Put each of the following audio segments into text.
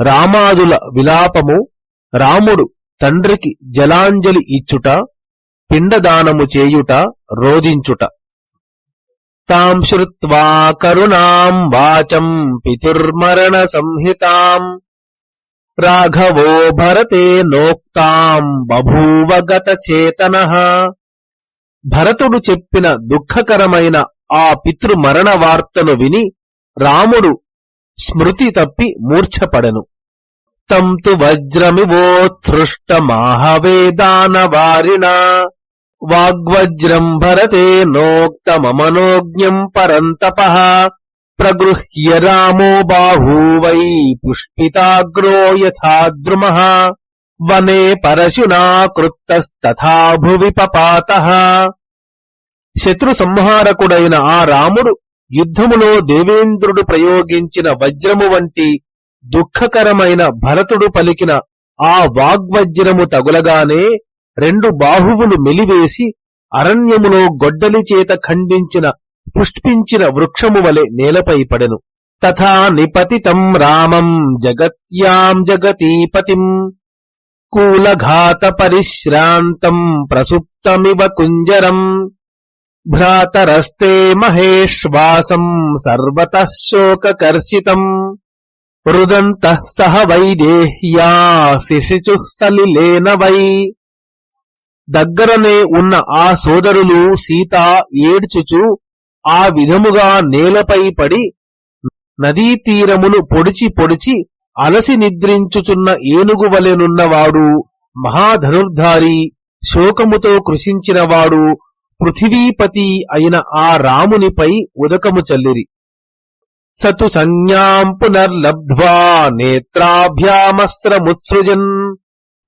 రామాదుల విలాపము రాముడు తండ్రికి జలాంజలి ఇచ్చుట పిండదానము చేయుట రోధించుట. తాం శ్రుత్వా కరుణాం వాచం పితుర్మరణ సంహితాం. రాఘవో భరతే నోక్తాం బభూవగత చేతన. భరతుడు చెప్పిన దుఃఖకరమైన ఆ పితృమరణ వార్తను విని రాముడు స్మృతి తప్పి మూర్ఛపడెను. తం తు వజ్రమివోత్సృష్టమాహవేదానవారిణ వాగ్వజ్రం భరతే నోక్తమమనోజ్ఞం పరంతప. ప్రగృహ్య రామో బాహూవై పుష్పితాగ్రో యథా వనే పరశునా కృత్తస్తథా భువి పపాత. శత్రు సంహారకుడైన ఆ రాముడు యుద్ధములో దేవేంద్రుడు ప్రయోగించిన వజ్రము వంటి దుఃఖకరమైన భరతుడు పలికిన ఆ వాగ్వజ్రము తగులగానే రెండు బాహువులు మెలివేసి అరణ్యములో గొడ్డలి చేత ఖండించిన పుష్పించిన వృక్షము వలె నేలపై పడెను. తథా నిపతితం రామం జగత్యాం జగతీపతిం కూలఘాత పరిశ్రాంతం ప్రసుప్తమివ కుంజరం భ్రాతరస్తే మహేశ్వాసం సర్వత శోకకర్షితం రుదంతః సహ వైదేహ్యా శిశిచు సలిలేన వై దగ్గరనే ఉన్న ఆ సోదరులు సీత ఏడ్చుచు ఆ విధముగా నేలపై పడి నదీ తీరమును పొడిచి పొడిచి అలసి నిద్రించుచున్న ఏనుగు వలెనున్నవాడు మహాధనుర్ధారి శోకముతో కృషించినవాడు పృథివీపతి అయిన ఆ రామునిపై ఉదకము చల్లిరి. సతు సంజ్ఞాం పునర్లబ్ధ్వా నేత్రాభ్యామస్రముత్సృజన్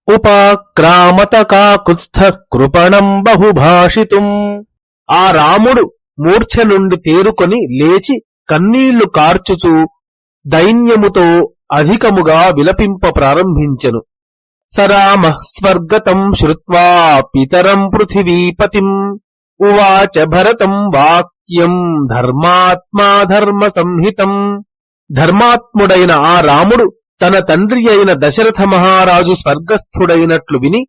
ఉపాక్రామత కాకుత్స్థ కృపణం బహుభాషితుం ఆ రాముడు మూర్ఛ నుండి తేరుకొని లేచి కన్నీళ్ళు కార్చుచు దైన్యముతో అధికముగా విలపింప ప్రారంభించెను. సరామ స్వర్గతం శ్రుత్వా పితరం పృథివీపతిం। ఉవాచ భరతం వాక్యం ధర్మాత్మా ధర్మ సంహితం. ధర్మాత్ముడైన ఆ రాముడు తన తండ్రి అయిన దశరథ మహారాజు స్వర్గస్థుడైనట్లు విని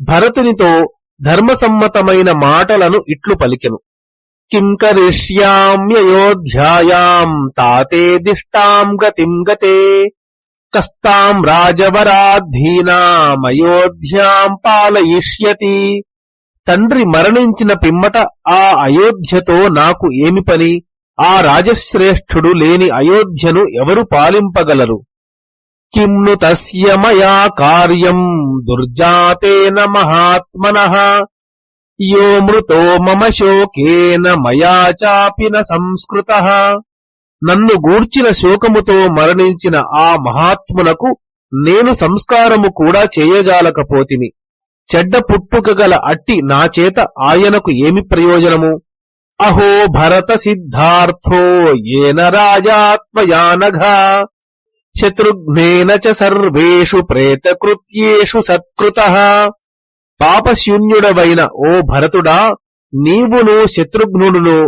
భరతునితో ధర్మసమ్మతమైన మాటలను ఇట్లు పలికెను. కిం కరిష్యామ్యయోధ్యాయాం తాతే దిష్టాం గతిం గతే. కస్తాం రాజవరాధీనామయోధ్యాం పాలయిష్యతి. తండ్రి మరణించిన పిమ్మట ఆ అయోధ్యతో నాకు ఏమి పని? ఆ రాజశ్రేష్ఠుడు లేని అయోధ్యను ఎవరు పాలింపగలరు? కిమ్ను తస్య మయా కార్యం దుర్జాతేన మహాత్మన. యో మృతో మమ శోకేన మయా చాపిన సంస్కృత. నన్ను గూర్చిన శోకముతో మరణించిన ఆ మహాత్మునకు నేను సంస్కారము కూడా చేయజాలకపోతిని చెడ్డ పుట్టుక గల అట్టి నా చేత ఆయనకు ఏమి ప్రయోజనము? అహో భరత సిద్ధార్థో ఏన రాజాత్మయానఘా. శత్రుఘ్నేన చ సర్వేషు ప్రేతకృత్యేషు సత్కృత. పాపశూన్యుడవైన ఓ భరతుడా నీవును శత్రుఘ్నుడును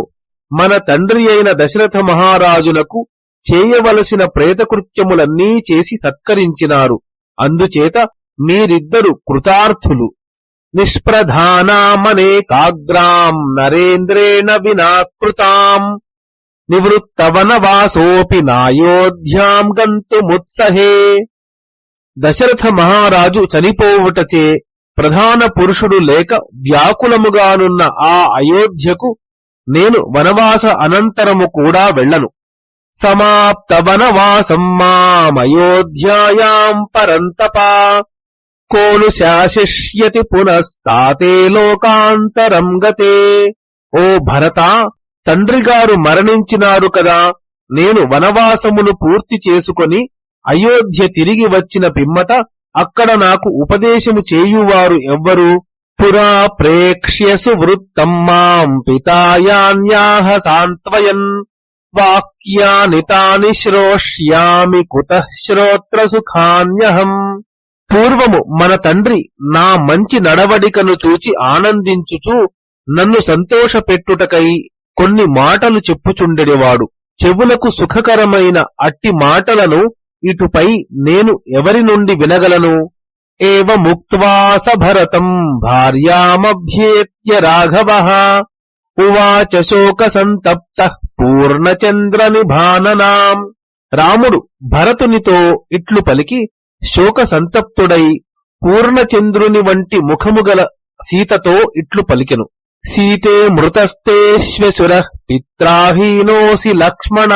మన తండ్రి అయిన దశరథ మహారాజునకు చేయవలసిన ప్రేతకృత్యములన్నీ చేసి సత్కరించినారు. అందుచేత మీరిద్దరు కృతార్థులు. నిష్ప్రధానామనేకాగ్రాం నరేంద్రేణ వినాకృతాం. నివృత్తవనవాసోపి నాయోధ్యాం గంతుముత్సహే. దశరథ మహారాజు చనిపోవుటచే ప్రధాన పురుషుడు లేక వ్యాకులముగానున్న ఆ అయోధ్యకు నేను వనవాస అనంతరము కూడా వెళ్ళను. సమాప్త వనవాసం మామయోధ్యాయాం పరంతపా. కోను శాసిష్యతి పునస్తాతే లోకాంతరం గతే ఓ భరత తండ్రిగారు మరణించినారు కదా నేను వనవాసమును పూర్తి చేసుకొని అయోధ్య తిరిగి వచ్చిన పిమ్మట అక్కడ నాకు ఉపదేశము చేయువారు ఎవ్వరు? పురా ప్రేక్ష్యసు వృత్తం మాం పితాయాన్యాహ సాంత్వయన్. వాక్యాని తాని శ్రోష్యామి కుత శ్రోత్ర సుఖాన్యహం పూర్వము మన తండ్రి నా మంచి నడవడికను చూచి ఆనందించుచు నన్ను సంతోషపెట్టుటకై కొన్ని మాటలు చెప్పుచుండెడివాడు. చెవులకు సుఖకరమైన అట్టి మాటలను ఇటుపై నేను ఎవరి నుండి వినగలను? ఏవ ముక్వాస భరతం భార్యామభ్యేత్య రాఘవ. ఉవాచ శోక సంతప్త పూర్ణచంద్ర నిభాననాం రాముడు భరతునితో ఇట్లు పలికి శోక సంతప్తుడై పూర్ణచంద్రుని వంటి ముఖముగల సీతతో ఇట్లు పలికెను. సీతే మృతస్తేశ్వసుర పిత్రాహీనోసి లక్ష్మణ.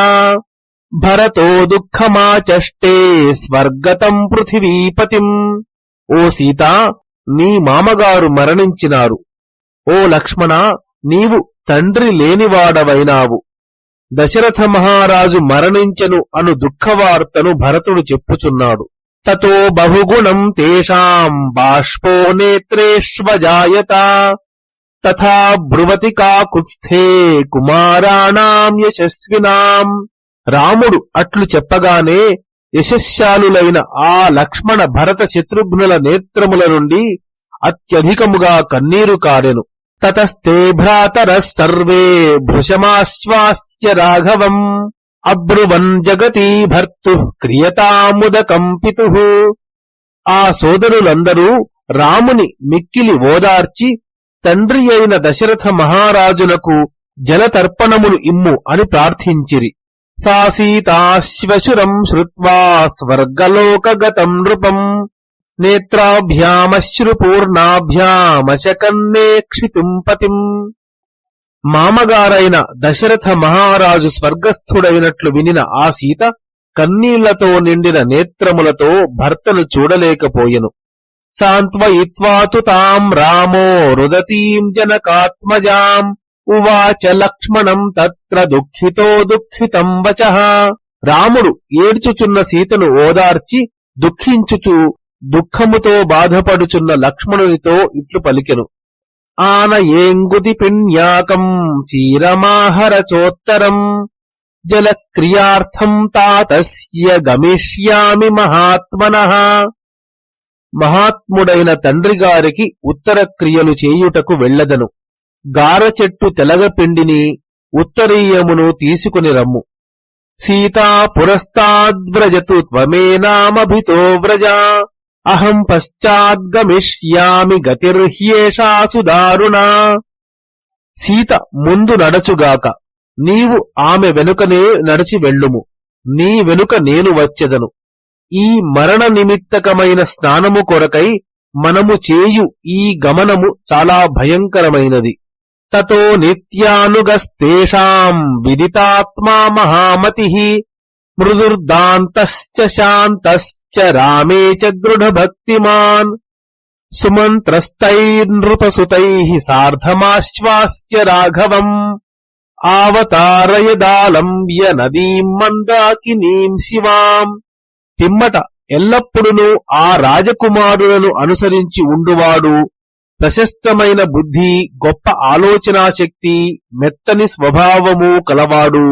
భరతో దుఃఖమాచష్టే స్వర్గతం పృథివీపతిం. ఓ సీత నీ మామగారు మరణించినారు. ఓ లక్ష్మణ నీవు తండ్రి లేనివాడవైనావు. దశరథ మహారాజు మరణించెను అను దుఃఖవార్తను భరతుడు చెప్పుచున్నాడు. తతో బహుగుణం తేషాం బాష్పో నేత్రేష్వజాయత. తథా బ్రువతి కాకుత్స్థే కుమారాణాం యశస్వినాం. రాముడు అట్లు చెప్పగానే యశస్శాలులైన ఆ లక్ష్మణ భరత శత్రుఘ్నుల నేత్రముల నుండి అత్యధికముగా కన్నీరు కారెను. తతస్తే భ్రాతర సర్వే భృశమాశ్వాస్య రాఘవం. అబ్రువన్ జగతి భర్తు క్రియతాముదకం క్రియతాముదకంపితు ఆ సోదరులందరూ రాముని మిక్కిలి ఓదార్చి తండ్రి అయిన దశరథ మహారాజునకు జలతర్పణములు ఇమ్ము అని ప్రార్థించిరి. సా సీతాశ్వశురం శ్రుత్వా స్వర్గలోకగతం నృపం. నేత్రాభ్యామశ్రుపూర్ణాభ్యామశకన్నేక్షితుం పతిం. మామగారైన దశరథ మహారాజు స్వర్గస్థుడైనట్లు వినిన ఆ సీత కన్నీళ్ళతో నిండిన నేత్రములతో భర్తను చూడలేకపోయెను. సాంత్వయిత్వాతు తాం రామో రుదతీం జనకాత్మజాం ఉవాచ లక్ష్మణం తత్ర దుఃఖితో దుఃఖితం వచ. రాముడు ఏడ్చుచున్న సీతను ఓదార్చి దుఃఖించుచు దుఃఖముతో బాధపడుచున్న లక్ష్మణునితో ఇట్లు పలికెను. ఆనయేంగుది పిణ్యాకం చీరమాహరచోత్తరం జలక్రియార్థం తాతస్య గమిష్యామి మహాత్మన. మహాత్ముడైన తండ్రి గారికి ఉత్తర క్రియలు చేయుటకు వెళ్ళదను గార చెట్టు తెలగపిండిని ఉత్తరీయమును తీసుకుని రమ్ము. సీతా పురస్తాద్వ్రజతు త్వమేనామభితో వ్రజ. అహం పశ్చాద్గమిష్యామి గతిర్హ్యేషా సుదారుణా. సీత ముందు నడచుగాక నీవు ఆమె వెనుకనే నడిచి వెళ్ళుము నీ వెనుక నేను వచ్చెదను. ఈ మరణ నిమిత్తకమైన స్నానము కొరకై మనము చేయు ఈ గమనము చాలా భయంకరమైనది. తతో నిత్యానుగస్తేషాం విదితాత్మా మహామతి. మృదుర్దాంతశ్చ శాంతశ్చ రామే చ దృఢభక్తిమాన్ సుమంత్రస్తైర్నృపసుతైః సార్ధమాశ్వాస్య రాఘవం ఆవతారయదాలంబ్య నదీం మందాకినీం శివాం పిమ్మట ఎల్లప్పుడునూ ఆ రాజకుమారులను అనుసరించి ఉండువాడు। ప్రశస్తమైన బుద్ధి గొప్ప ఆలోచనాశక్తి మెత్తని స్వభావము కలవాడు।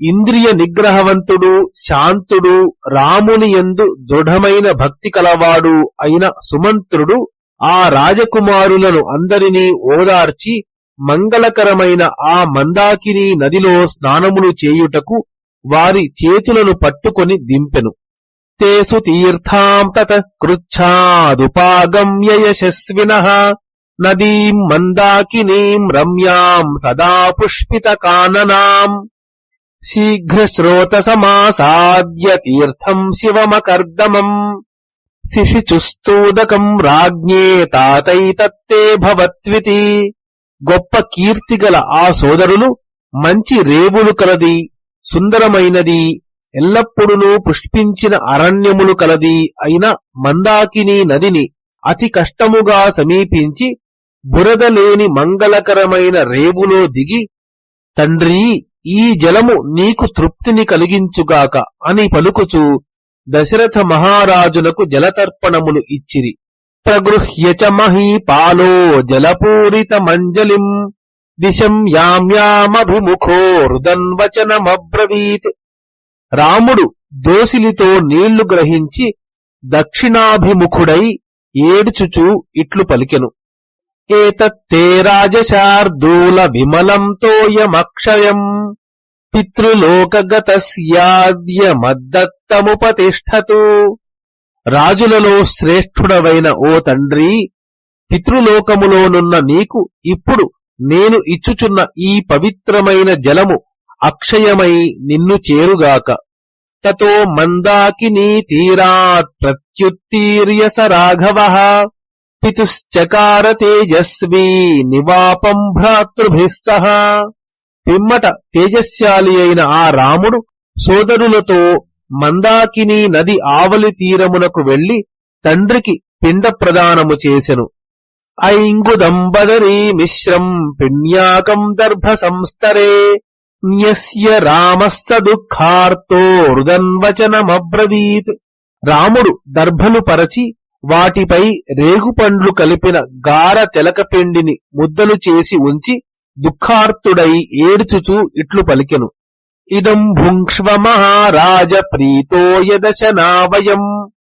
ఇంద్రియ నిగ్రహవంతుడు శాంతుడు రాముని యందు దృఢమైన భక్తి కలవాడు అయిన సుమంత్రుడు ఆ రాజకుమారులను అందరినీ ఓదార్చి మంగళకరమైన ఆ మందాకిని నదిలో స్నానములు చేయుటకు వారి చేతులను పట్టుకొని దింపెను. తేసు తీర్థాం తత కృచ్ఛాదుపాగమ్య యశస్విన. నదీం మందాకినీం రమ్యాం సదా పుష్పిత కాననాం. శీఘ్రశ్రోతసమాసాద్య తీర్థం శివమకర్దమం శిశిచుస్తూదకం రాజ్ఞే తాతైతత్తే భవత్వితి గొప్ప కీర్తిగల ఆ సోదరులు మంచి రేవులు కలది సుందరమైనది ఎల్లప్పుడూ పుష్పించిన అరణ్యములు కలది అయిన మందాకిని నదిని అతి కష్టముగా సమీపించి బురదలేని మంగళకరమైన రేవులో దిగి తండ్రి ఈ జలము నీకు తృప్తిని కలిగించుగాక అని పలుకుచు దశరథ మహారాజునకు జలతర్పణములు ఇచ్చిరి. ప్రగృహ్య చ మహీపాలో జలపూరిత మంజలిం దిశం యామ్యామభిముఖో రుదన్వచనమబ్రవీత్. రాముడు దోసిలితో నీళ్ళు గ్రహించి దక్షిణాభిముఖుడై ఏడ్చుచూ ఇట్లు పలికెను. ఏతత్తే రాజశార్దూల విమలం తోయమక్షయం పితృలోకగతస్యాద్యమద్దత్తముపతిష్ఠతు రాజులలో శ్రేష్ఠుడవైన ఓ తండ్రి పితృలోకములోనున్న నీకు ఇప్పుడు నేను ఇచ్చుచున్న ఈ పవిత్రమైన జలము అక్షయమై నిన్ను చేరుగాక. తతో మందాకినీ తీరాత్ ప్రత్యుత్తీర్య స రాఘవ పితుశ్చకార తేజస్వీ నివాపం భ్రాతృభిः సహ పిమ్మట తేజస్శాలి అయిన ఆ రాముడు సోదరులతో మందాకిని నది ఆవలి తీరమునకు వెళ్ళి తండ్రికి పిండ ప్రదానము చేసెను. ఐంగుదంబదరీ మిశ్రం పిణ్యాకం దర్భ సంస్తరే న్యస్య రామస్స దుఃఖార్తో రుదన్వచనమబ్రవీత్. రాముడు దర్భలు పరచి వాటిపై రేగుపండ్లు కలిపిన గార తెలకపిండిని ముద్దలు చేసి ఉంచి దుఃఖార్తుడై ఏడ్చుచూ ఇట్లు పలికెను. ఇదం భుంక్ష్వ మహారాజ ప్రీతో యదశనావయం.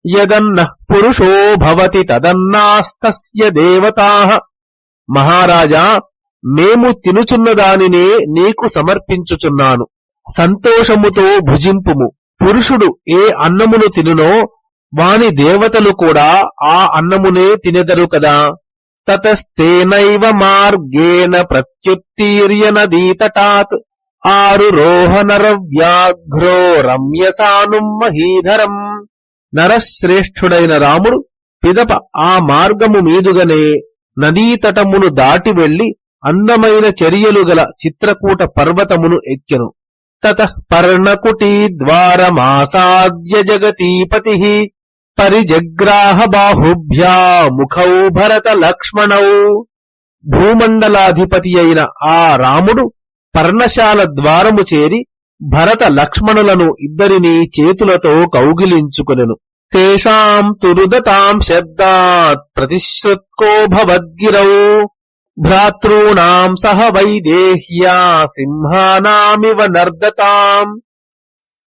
యదన్నః పురుషో భవతి తదన్నాస్తస్య దేవతా. మహారాజా మేము తినుచున్న దానినే నీకు సమర్పించుచున్నాను. సంతోషముతో భుజింపుము. పురుషుడు ఏ అన్నమును తినునో వాని దేవతలు కూడా ఆ అన్నమునే తినెదరు కదా. తతస్తేనైవ మార్గేణ ప్రత్యుత్తీర్య నదీతటాత్ ఆరురోహనరవ్యాఘ్రో రమ్యసానుం మహీధరం. నరశ్రేష్ఠుడైన రాముడు పిదప ఆ మార్గము మీదుగనే నదీతటమును దాటి వెళ్ళి అందమైన చర్యలు గల చిత్రకూట పర్వతమును ఎక్కెను. తత పర్ణకుటీ ద్వారమాసాద్య జగతీపతి. పరిజగ్రాహ బాహుభ్యా ముఖౌ భరత లక్ష్మణౌ భూమండలాధిపతి అయిన ఆ రాముడు పర్ణశాల ద్వారము చేరి భరత లక్ష్మణులను ఇద్దరిని చేతులతో కౌగిలించుకొనెను. తేషాం తురుదతాం శబ్దాత్ ప్రతిశ్రుత్కో భవద్గిరౌ. భ్రాతృణాం సహ వైదేహ్యా సింహానామివ నర్దతాం.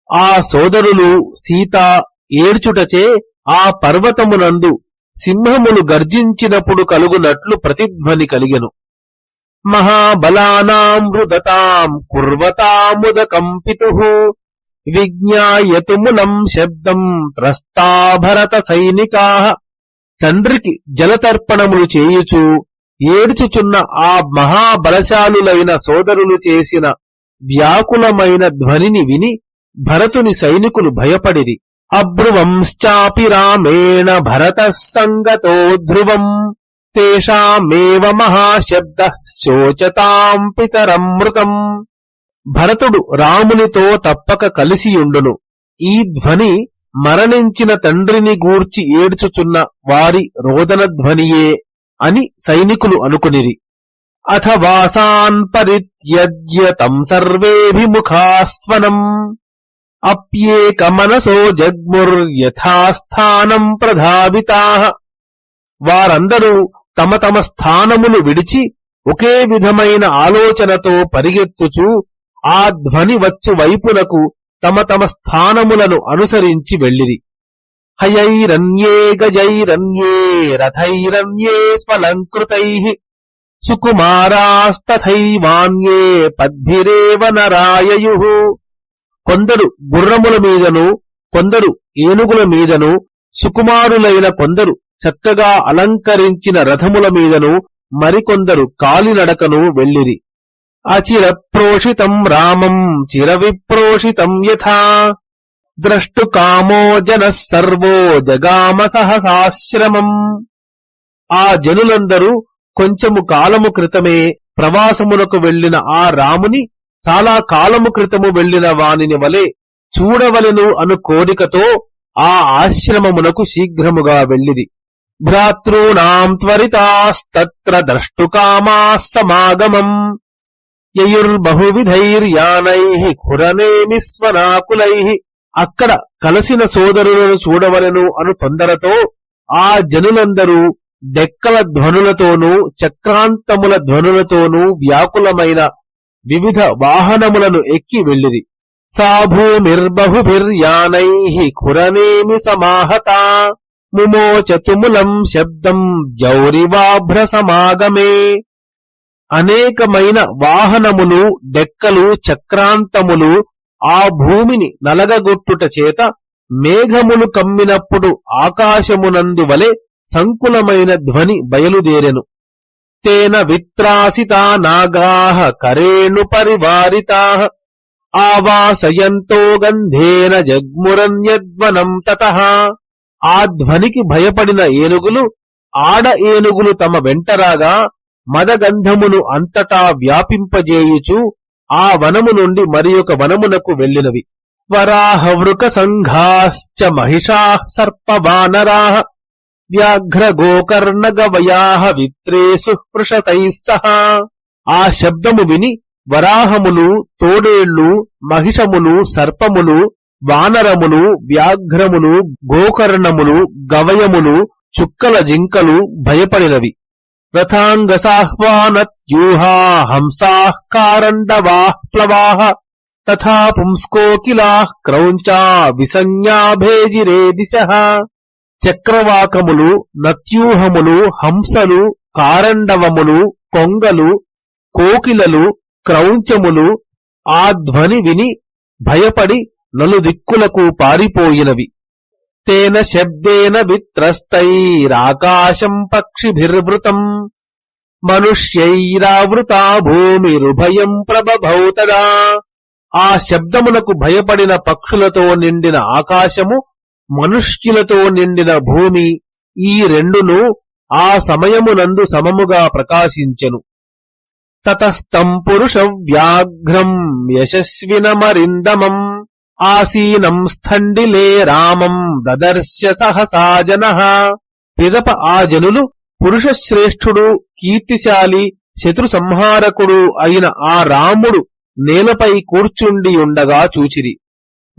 ఆ సోదరులు సీత ఏడ్చుటచే ఆ పర్వతమునందు సింహములు గర్జించినప్పుడు కలుగునట్లు ప్రతిధ్వని కలిగెను. మహాబలానామృదతాం కుర్వతాముదకంపితు విజ్ఞాయతుములం శబ్దం త్రస్తాభరత సైనికా తండ్రికి జలతర్పణములు చేయుచు ఏడ్చుచున్న ఆ మహాబలశాలులైన సోదరులు చేసిన వ్యాకులమైన ధ్వనిని విని భరతుని సైనికులు భయపడిరి. అబ్రువంశ్చాపి రామేణ భరత సంగతో ధ్రువం. తేషామేవ మహాశబ్ద శోచతాం పితరమృతం భరతుడు రామునితో తప్పక కలిసియుండును ఈ ధ్వని మరణించిన తండ్రిని గూర్చి ఏడ్చుచున్న వారి రోదన ధ్వనియే అని సైనికులు అనుకునిరి. అథ వాసాన్ పరిత్యజ్యతం సర్వేభిముఖాస్వనం. అప్యేకమనసో జగ్ముర్యథాస్థానం ప్రధావితా. వారందరూ తమ తమ స్థానములు విడిచి ఒకే విధమైన ఆలోచనతో పరిగెత్తుచూ ఆ ధ్వని వచ్చు వైపునకు తమ తమ స్థానములను అనుసరించి వెళ్ళిరి. హయైరన్యే గజైరన్యే రథైరన్యే స్వలంకృతై. సుకుమారాస్తథైవాన్యే పద్భిరేవ నరాయయు. కొందరు గుర్రముల మీదను కొందరు ఏనుగుల మీదను సుకుమారులైన కొందరు చక్కగా అలంకరించిన రథముల మీదను మరికొందరు కాలినడకను వెళ్ళిరి. అచిరప్రోషితం రామం చిరవిప్రోషితం యథా. ద్రష్టు కామో జన సర్వో జగామ సహసాశ్రమం. ఆ జనులందరూ కొంచెము కాలము క్రితమే ప్రవాసమునకు వెళ్ళిన ఆ రాముని చాలా కాలము క్రితము వెళ్ళిన వానిని వలె చూడవలెను అను కోరికతో ఆ ఆశ్రమమునకు శీఘ్రముగా వెళ్ళిరి. భ్రాతృణాం త్వరితాస్తత్ర ద్రష్టుకామా సమాగమం. యయుర్బహువిధైర్యానైః ఖురనేమిస్వనాకులైః అక్కడ కలసిన సోదరులను చూడవలను అను తొందరతో ఆ జనులందరూ డెక్కల ధ్వనులతోనూ చక్రాంతముల ధ్వనులతోనూ వ్యాకులమైన వివిధ వాహనములను ఎక్కి వెళ్ళిరి. సా ఖురనేమి సమాహత. ముమోచతుములం శబ్దం జౌరివాభ్ర సమాగమే. అనేకమైన వాహనములు డెక్కలు చక్రాంతములు ఆ భూమిని నలగగొట్టుట చేత మేఘములు కమ్మినప్పుడు ఆకాశమునందు వలె సంకులమైన ధ్వని బయలుదేరెను. తేన విత్రాసితా నాగాః కరేణు పరివారితాః ఆవాసయంతో గంధేన జగ్మురన్యద్వనం తత ఆ ధ్వనికి భయపడిన ఏనుగులు ఆడ ఏనుగులు తమ వెంటరాగా మదగంధమును అంతటా వ్యాపింపజేయుచు ఆ వనము నుండి మరి ఒక వనమునకు వెళ్ళినవి। వరాహవృక సంఘాశ్చ మహిషా సర్పవానరా। వ్యాఘ్ర గోకర్ణ గవయా విత్రేసు పృషతై ఆ శబ్దము విని వరాహములు తోడేళ్ళు మహిషములు సర్పములు వానరములు వ్యాఘ్రములు గోకర్ణములు గవయములు చుక్కల జింకలు భయపడినవి. రథాంగసాహ్వానత్యూహా హంసాః కారండవాః ప్లవాః తథా పుంస్కోకిలాః క్రౌంచా విసంజ్ఞాభేజిరే దిశ. చక్రవాకములు నత్యూహములు హంసలు కారండవములు కొంగలు కోకిలలు క్రౌంచములు ఆ ధ్వని విని భయపడి నలుదిక్కులకు పారిపోయినవి. తేన శబ్దేన విత్రస్తైరాకాశం పక్షిభిర్వృతం. మనుష్యైరావృతా భూమిరుభయం ప్రభభౌతదా. ఆ శబ్దమునకు భయపడిన పక్షులతో నిండిన ఆకాశము మనుష్యులతో నిండిన భూమి ఈ రెండును ఆ సమయమునందు సమముగా ప్రకాశించెను. తతస్తం పురుష వ్యాఘ్రం యశస్వినమరిందమం ఆసీనం స్థండిలే రామం దదర్శ సహసా జన. పిదప ఆ జనులు పురుషశ్రేష్ఠుడు కీర్తిశాలి శత్రు సంహారకుడు అయిన ఆ రాముడు నేలపై కూర్చుండి ఉండగా చూచిరి.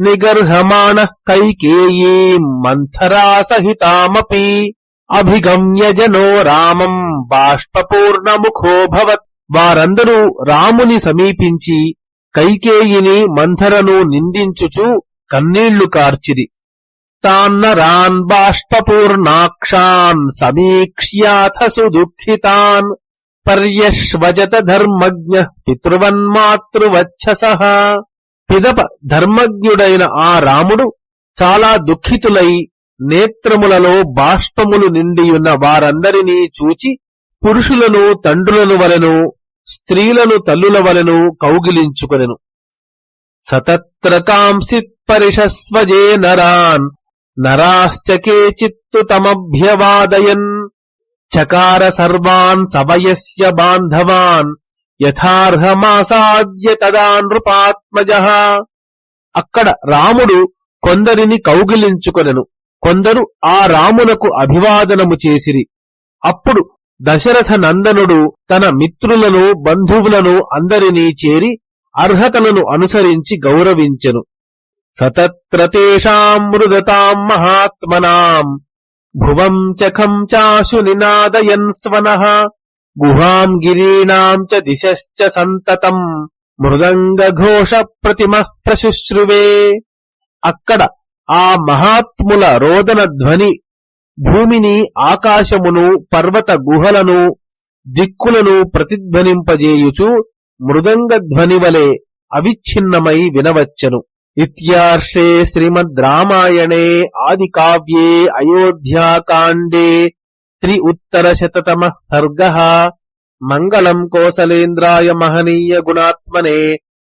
నిగర్హమాణ కైకేయీ మంథరా సహితామపి అభిగమ్య జనో రామం బాష్పూర్ణముఖోభవత్ వారందరూ రాముని సమీపించి కైకేయిని మంథరను నిందించుచు కన్నీళ్ళు కార్చిరి తాన్నరాన్ బాష్పూర్ణాక్షాన్ సమీక్ష్యాథ సుదుఃఖితాన్ పర్యశ్వజత ధర్మజ్ఞ పితృవన్మాతృవచ్చస పిదప ధర్మజ్ఞుడైన ఆ రాముడు చాలా దుఃఖితులై నేత్రములలో బాష్పములు నిండియున్న వారందరినీ చూచి పురుషులను తండ్రులను వలెను స్త్రీలను తల్లుల వలెను కౌగిలించుకొనెను. సతత్రకాంసిత్ పరిషస్వజే నరాన్ నరాశ్చ కేచిత్తు తమభ్యవాదయన్ చకార సర్వాన్ సవయస్య బాంధవాన్ యథార్హమాసాద్య తదా నృపాత్మజ. అక్కడ రాముడు కొందరిని కౌగిలించుకొనెను. కొందరు ఆ రామునకు అభివాదనము చేసిరి. అప్పుడు దశరథ నందనుడు తన మిత్రులను బంధువులను అందరినీ చేరి అర్హతలను అనుసరించి గౌరవించెను. సతత్రతేషాం మృదతాం మహాత్మనాం. భువం చఖం చాశు నినాదయన్ స్వనః. గుహాం గిరీణాం చ దిశశ్చ సంతతం. మృదంగఘోష ప్రతిమ ప్రశుశ్రువే అక్కడ ఆ మహాత్ముల రోదన ధ్వని భూమిని ఆకాశమును పర్వత గుహలను దిక్కులను ప్రతిధ్వనింపజేయుచు మృదంగ ధ్వని వలె అవిచ్ఛిన్నమై వినవచ్చను. ఇత్యార్షే శ్రీమద్ రామాయణే ఆది కావ్యే అయోధ్యాకాండే త్రి ఉత్తరశతమ సర్గ. మంగళం కోసలేంద్రాయ మహనీయ గుణాత్మనే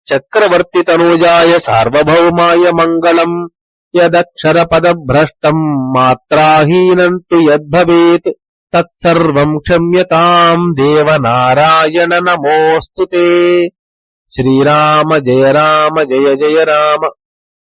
చక్రవర్తి తనూజాయ సార్వభౌమాయ మంగళం. యదక్షర పద భ్రష్టం మాత్రాహీనం తుద్భవేత్ తత్సర్వం క్షమ్యతాం దేవనారాయణ నమోస్తుతే శ్రీరామ జయ రామ జయ జయ రామ.